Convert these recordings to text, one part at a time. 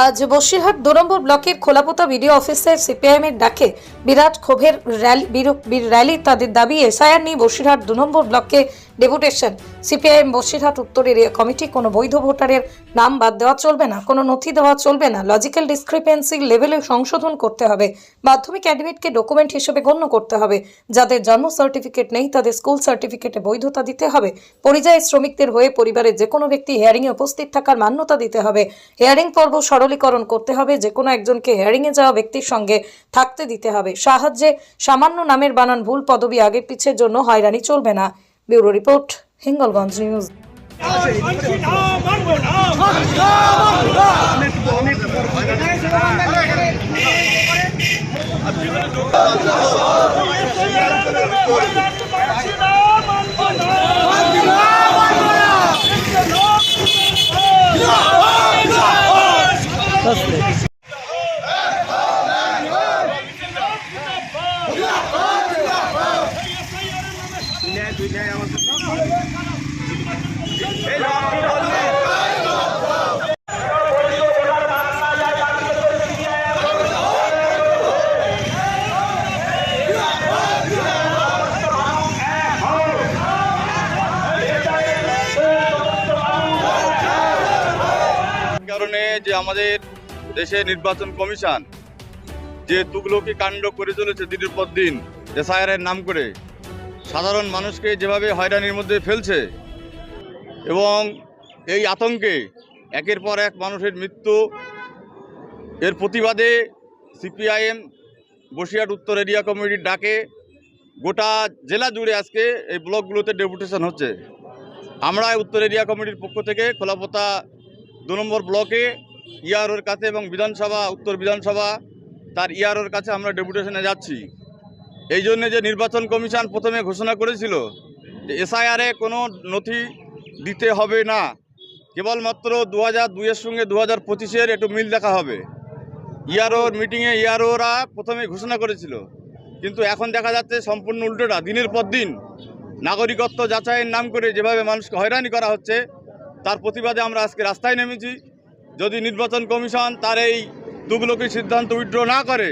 আজ বসিরহাট দু নম্বর ব্লকের খোলাপোতা বিডিও অফিসের সিপিআইএম এর ডাকে বিরাট ক্ষোভের র্যালি তাদের দাবি, এসআইআর নিয়ে বসিরহাট দু নম্বর ব্লকে ডেপুটেশন। সিপিআইএম বসিরহাট উত্তর এরিয়া কমিটি, কোনো বৈধ ভোটারের নাম বাদ দেওয়া চলবে না, কোনো নথি দেওয়া চলবে না। লজিক্যাল ডিসক্রিপেন্সি লেভেলে সংশোধন করতে হবে। মাধ্যমিক অ্যাডমিটকে ডকুমেন্ট হিসেবে গণ্য করতে হবে। যাদের জন্ম সার্টিফিকেট নেই, তাদের স্কুল সার্টিফিকেটে বৈধতা দিতে হবে। পরিযায়ী শ্রমিকদের হয়ে পরিবারের যে কোনো ব্যক্তি হেয়ারিংয়ে উপস্থিত থাকার মান্যতা দিতে হবে। হেয়ারিং পর্ব সরলীকরণ করতে হবে, যে কোনো একজনকে হেয়ারিংয়ে যাওয়া ব্যক্তির সঙ্গে থাকতে দিতে হবে। সাহায্যে সামান্য নামের বানান ভুল পদবি আগে পিছের জন্য হয়রানি চলবে না। Bureau report, Hingalganj news. কারণে যে আমাদের দেশের নির্বাচন কমিশন যে তুগলকি কাণ্ড করে চলেছে দিনের পর দিন এসআইআরের নাম করে, সাধারণ মানুষকে যেভাবে হয়রানির মধ্যে ফেলছে এবং এই আতঙ্কে একের পর এক মানুষের মৃত্যু, এর প্রতিবাদে সিপিআইএম বসিরহাট উত্তর এরিয়া কমিটির ডাকে, গোটা জেলা জুড়ে আজকে এই ব্লকগুলোতে ডেপুটেশন হচ্ছে। আমরা উত্তর এরিয়া কমিটির পক্ষ থেকে খোলাপোতা দু নম্বর ব্লকে ইয়ারোর কাছে এবং বিধানসভা, উত্তর বিধানসভা, তার ইয়ারোর কাছে আমরা ডেপুটেশনে যাচ্ছি। এই জন্যে যে নির্বাচন কমিশন প্রথমে ঘোষণা করেছিল যে এসআইআরে কোনো নথি দিতে হবে না। কেবলমাত্র দু হাজার দুইয়ের সঙ্গে দু হাজার পঁচিশের একটু মিল দেখা হবে। ইয়ারোর মিটিংয়ে ইয়ারোরা প্রথমে ঘোষণা করেছিল। কিন্তু এখন দেখা যাচ্ছে সম্পূর্ণ উল্টোটা। দিনের পর দিন নাগরিকত্ব যাচাইয়ের নাম করে যেভাবে মানুষকে হয়রানি করা হচ্ছে, তার প্রতিবাদে আমরা আজকে রাস্তায় নেমেছি। যদি নির্বাচন কমিশন তার এই দুগুলোকে সিদ্ধান্ত উইড্রো না করে,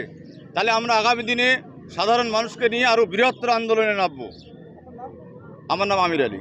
তাহলে আমরা আগামী দিনে সাধারণ মানুষকে নিয়ে আরও বৃহত্তর আন্দোলনে নামব। আমার নাম আমির আলী।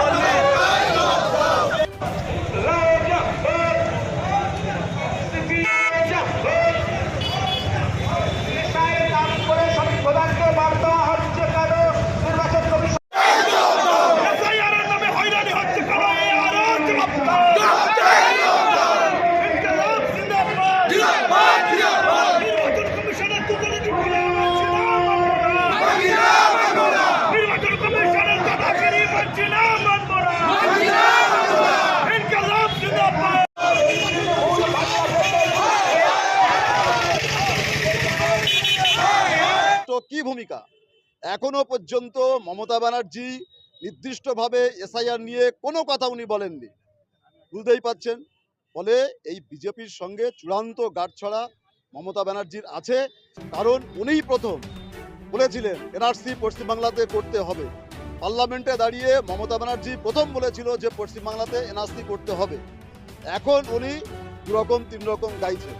প্রধানকে বার্তা হচ্ছে কেন নির্বাচন কমিশন এসআইআরের নামে হয়রানি হচ্ছে কেন এই আরও ইনকলাব জিন্দাবাদ নির্বাচন কমিশনের দুর্নীতি নির্বাচন কমিশনের দাদাগিরি মানছি না মানব না ইনকলাব জিন্দাবাদ তো কি ভূমিকা? এখনও পর্যন্ত মমতা ব্যানার্জি নির্দিষ্টভাবে এসআইআর নিয়ে কোনো কথা উনি বলেননি। বুঝতেই পাচ্ছেন ফলে এই বিজেপির সঙ্গে চূড়ান্ত গাঁটছড়া মমতা ব্যানার্জির আছে, কারণ উনিই প্রথম বলেছিলেন, এনআরসি পশ্চিমবাংলাতে করতে হবে। পার্লামেন্টে দাঁড়িয়ে মমতা ব্যানার্জি প্রথম বলেছিল যে পশ্চিমবাংলাতে এনআরসি করতে হবে। এখন উনি দুরকম তিন রকম গাইছেন।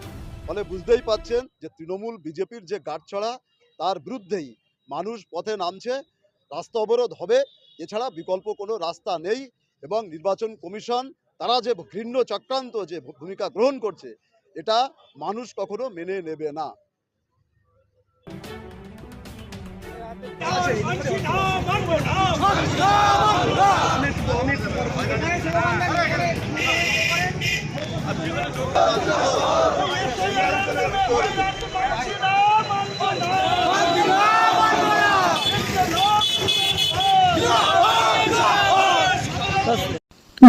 ফলে বুঝতেই পাচ্ছেন যে তৃণমূল বিজেপির যে গাঁটছড়া তার বিরুদ্ধেই মানুষ পথে নামছে, রাস্তা অবরোধ হবে। এছাড়া বিকল্প কোনো রাস্তা নেই এবং নির্বাচন কমিশন, তারা যে ঘৃণ্য চক্রান্ত যে ভূমিকা গ্রহণ করছে, এটা মানুষ কখনো মেনে নেবে না।